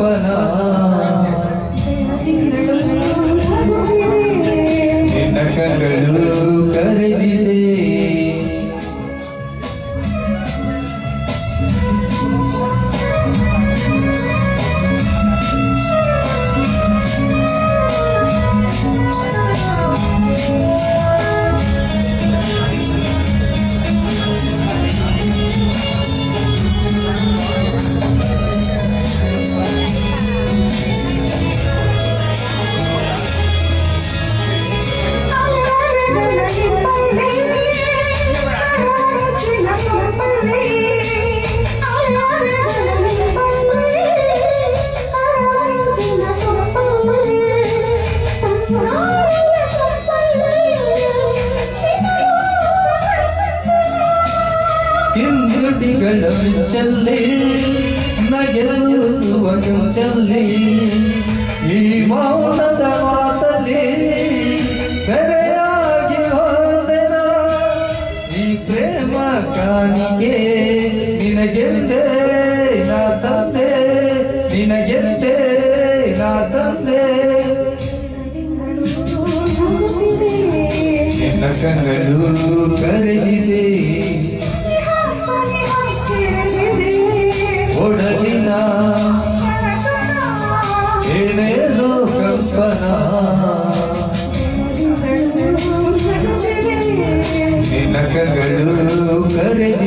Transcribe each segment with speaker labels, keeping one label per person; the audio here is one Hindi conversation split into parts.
Speaker 1: 我很 ಕಿಂದುಟಿಗಳ ವಿಚ್ಚಲ್ಲಿ ನಗೆ ಸೂಸುವ ಕಿಂಚಲ್ಲಿ ಈ ಮೌನ ನಿನ್ನ ಕಣ್ಣು ಕರೆದಿದೆ ಒಡಲಿನ ಏನೇನೋ ಕಲ್ಪನ ನಿನ್ನ ಕಣ್ಣು ಕರೆದಿದೆ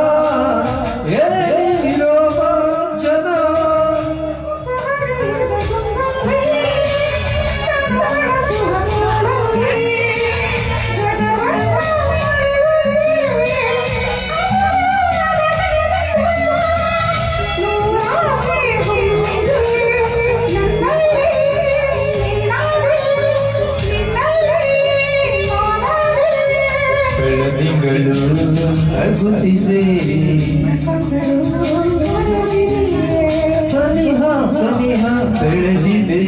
Speaker 1: बिगड़ो अगुतिरे सनिहा सनिहा बेड़िदे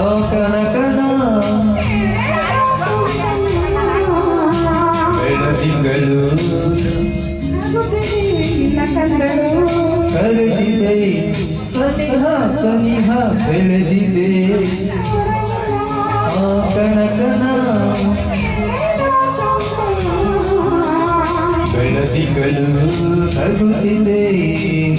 Speaker 1: ओ कना कना बेड़ बिगड़ो कर दिदे सनिहा सनिहा बेड़िदे que Jesus faz
Speaker 2: o que tem.